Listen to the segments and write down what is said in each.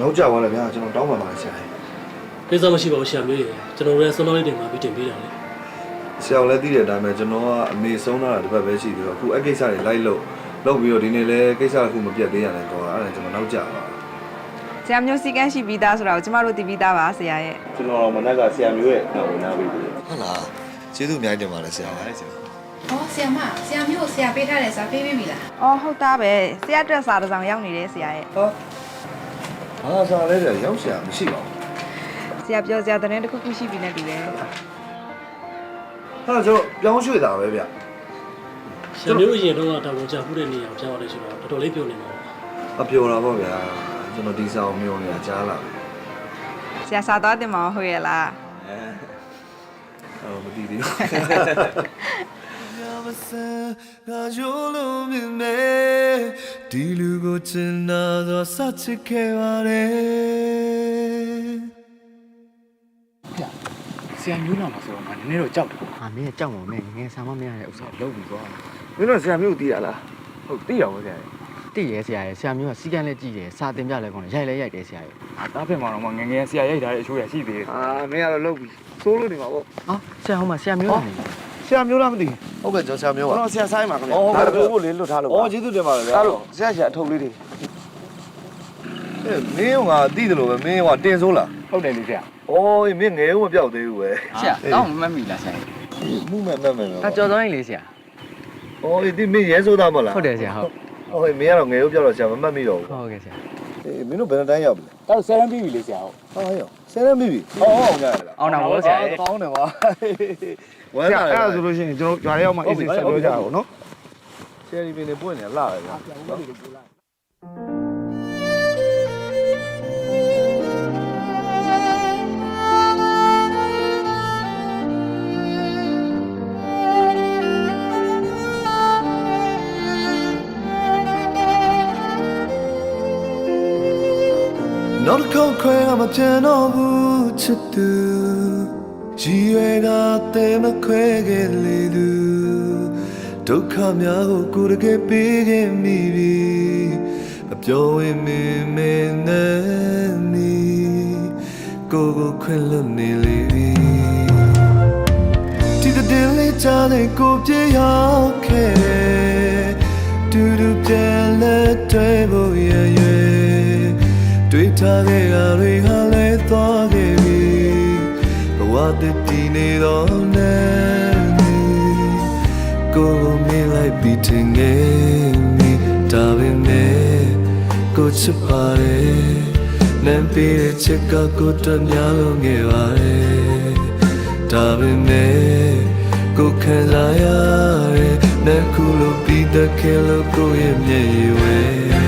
နောက်ကြသွားလဲဗျာကျွန်တော်တောင်းပန်ပါတယ်ဆရာကြီးကိစ္စမရှိပါဘူးဆရာမျိုးရေကျွန်တော်လည်းဆုံးမလေးတင်မှာပြီးတင်ပေးတာလေဆရာလည်းသိတဲ့အတိုင်းပဲကျွန်တော်ကအမေဆုံးတာတစ်ပတ်ပဲရှိသေးတော့အခုအကိစ္စတွေလိုက်လို့လုပ်ပြီးတော့ဒီနေ့လဲကိစ္စတစ်ခုမပြတ်သေးရတယ်တော့အဲ့ဒါကျွန်တော်နောက်ကြပါဆရာမျိုးစီကန်းရှိပြီးသားဆိုတာကိုကျမတို့သိပြီးသားပါဆရာရဲ့ကျွန်တော်မနက်ကဆရာမျိုးရဲ့တာဝန်နာပေးပြီဟုတ်လားကျေးဇူးအများကြီးတင်ပါတယ်ဆရာဆရာ။ဟောဆီယမဆီယမျိုးကိုဆရာပေးထားတယ်ဆိုတာပေးပေးပြီလားအော်ဟုတ်သားပဲဆရာအတွက်စာတစ်စောင်ရောက်နေတယ်ဆရာရဲ့ဟာ ဟာစားလဲကြာရောက်ဆရာမရှိပါဘူးဆရာပြောစရာတဲ့တစ်ခုခုရှိပြီနဲ့တူတယ်ဟာကျွန်တော်ပြောင်းရွှေ့တာပဲဗျဆရာမျိုးအရင်တော့တာဝန်ချမှုတဲ့နေရာကိုပြောင်းရတယ်ဆိုတော့တော်တော်လေးပြုံနေမှာပါအပျော်တာပေါ့ဗျာကျွန်တော်ဒီဆောင်မျိုးနေတာကြားလာဆရာစာသွားတင်မှာဟုတ်ရဲ့လားအော်မသိသေးဘူးငါရိုးလို့မြင်နေ ဒီလူကိုချင်နာတော့စချစ်ခဲ့ပါတယ်ဆရာမျိုးနာမှာဆိုတော့ငါနည်းနည်းတော့ကြောက်တယ်။ဟာမင်းကကြောက်မှာမင်းငယ်ငယ်ဆာမမရတဲ့ဥစ္စာလုပ်ပြီးသွားမင်းတို့ဆရာမျိုးကိုသိရလားဟုတ်သိရပါဘူးဆရာ။တိရဲဆရာရဲ့ဆရာမျိုးကစီကန်းလက်ကြည့်တယ်စာတင်ပြလဲကောင်းတယ်ရိုက်လဲရိုက်တယ်ဆရာရဲ့အာတားဖက်မှာတော့ငငယ်ဆရာရိုက်ထားတဲ့အချိုးရရှိသေးတယ်အာမင်းကတော့လုပ်ပြီးစိုးလို့နေမှာပေါ့။ဟာဆရာဟိုမှာဆရာမျိုးကနေ ဆရာမျိုးလားမသိဟုတ်ကဲ့ကျွန်တော်ဆရာမျိုးပါဘူးတော့ဆရာဆိုင်မှာခင်ဗျာအော်ဟုတ်ကဲ့ဒါတို့လေးလွတ်ထားလို့အော်ကျေးဇူးတင်ပါတယ်ဗျာဒါလို့ဆရာဆရာအထုပ်လေးတွေအေးမင်းကသိတယ်လို့ပဲမင်းကတင်စိုးလားဟုတ်တယ်လေဆရာ။အော်မင်းငယ်ဦးမပြောက်သေးဘူးပဲဆရာတောင်းမမှတ်မိလားဆရာ။မှုမဲ့မဲ့မဲ့မဲ့။ဒါကြော်စောင်းလေးဆရာ။အော်ဒီမင်းရဲစိုးသားမလား။ဟုတ်တယ်ဆရာဟုတ်။အော်မင်းကတော့ငယ်ဦးပြောက်တော့ဆရာမမှတ်မိတော့ဘူးဟုတ်ကဲ့ဆရာ။အေးမင်းတို့ဘယ်နှတန်းရောက်ပြီ လဲဒါဆရာပြီးပြီလေဆရာဟုတ်။ဟာရောဆယ်ရမ်းပြီပြီ။အော်ဟုတ်ကဲ့လား။အောင်တာဘောဆရာရဲ့။ကောင်းတယ်ပါ။ဝဆမ်းရာသာတယ်အဲ့ဒါဆိုလို့ရှိရင်ကျွန်တော်ရွာထဲရောက်မှအေးစစ်ဆက်ပြောကြအောင်နော်ဆယ်ရီပင်နေပွင့်နေလာတယ်ဗျာ။ နောက်တစ်ခေါက်ခွဲကမပြန်တော့ဘူးချစ်သူရည်ရွယ်ကတည်းမခွဲခဲ့လေသူဒုက္ခများကိုကိုယ်တကယ်ပေးခဲ့မိပြီမပြောရင်မင်းမင်းနဲ့မီကိုကိုခွင့်လွတ်နေလေပြီဒီတဲ့တဲ့လေးချတဲ့ကိုပြေရောက်ခဲ့တူတူပြန်လက်တွေ့ဖို့ရရွယ် တွေ့ထားခဲ့ရတွေဟာလဲသွားခဲ့ပြီဘဝတည်တည်နေတော့နဲ့ကိုယ်ကိုမြင်လိုက်ပြီးထင်ခဲ့မိဒါပေမဲ့ကိုချစ်ပါတယ်နမ်းပေးတဲ့ချစ်ကကိုတည်းများလုံးခဲ့ပါတယ်ဒါပေမဲ့ကိုခံစားရတယ်နဲ့ခုလိုပြီးတဲ့ခဲလို့ကိုရဲ့မျက်ရည်ဝဲ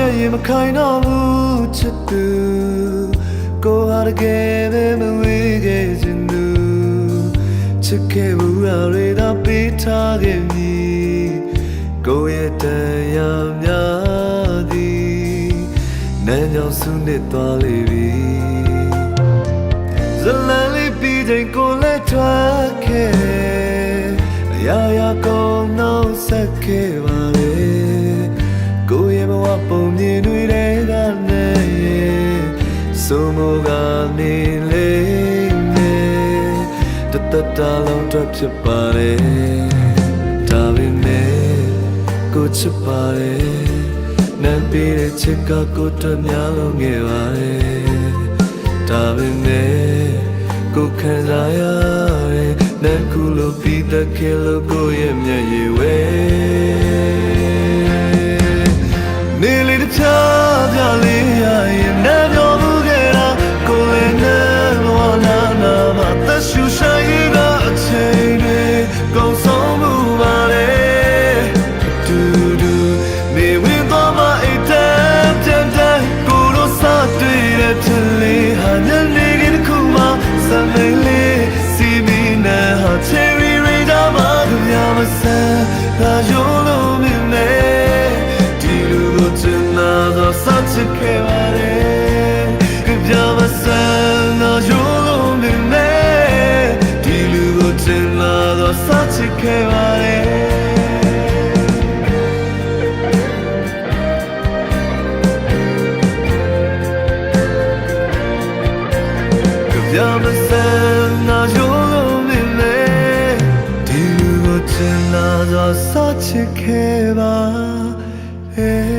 မျက်ရည်မခိုင်တော့ဘူးချစ်သူကိုဟာတကယ်ပဲမဝေးခဲ့ခြင်းသူချစ်ခဲ့ဘူးရာတွေတော့ပေးထားခဲ့မည်ကိုရဲ့တရားများသည်နန်းကြောင်ဆုနှစ်သွားလေပြီဇလန်လေးပြီးတဲ့ကိုလည်းထွက်ခဲ့အရာရာကုန်နှုတ်ဆက်ခဲ့ပါလေကိုယ်ရဲ့ဘဝ ပုံမြင်တွေတဲကလည်းစုံမကနေလေနေတတတလုံးတော့ဖြစ်ပါလေဒါပေမဲ့ကိုချစ်ပါလေနံပေးတဲ့ချစ်ကကိုတော့များလုံးငယ်ပါလေဒါပေမဲ့ကိုခံစားရတယ်နှခုလို့ပြီးတဲ့ခေလို့ကိုရဲ့မျက်ရည်ဝဲ Shusha FM 那就留你泪，第五个字那叫啥子开吧？哎。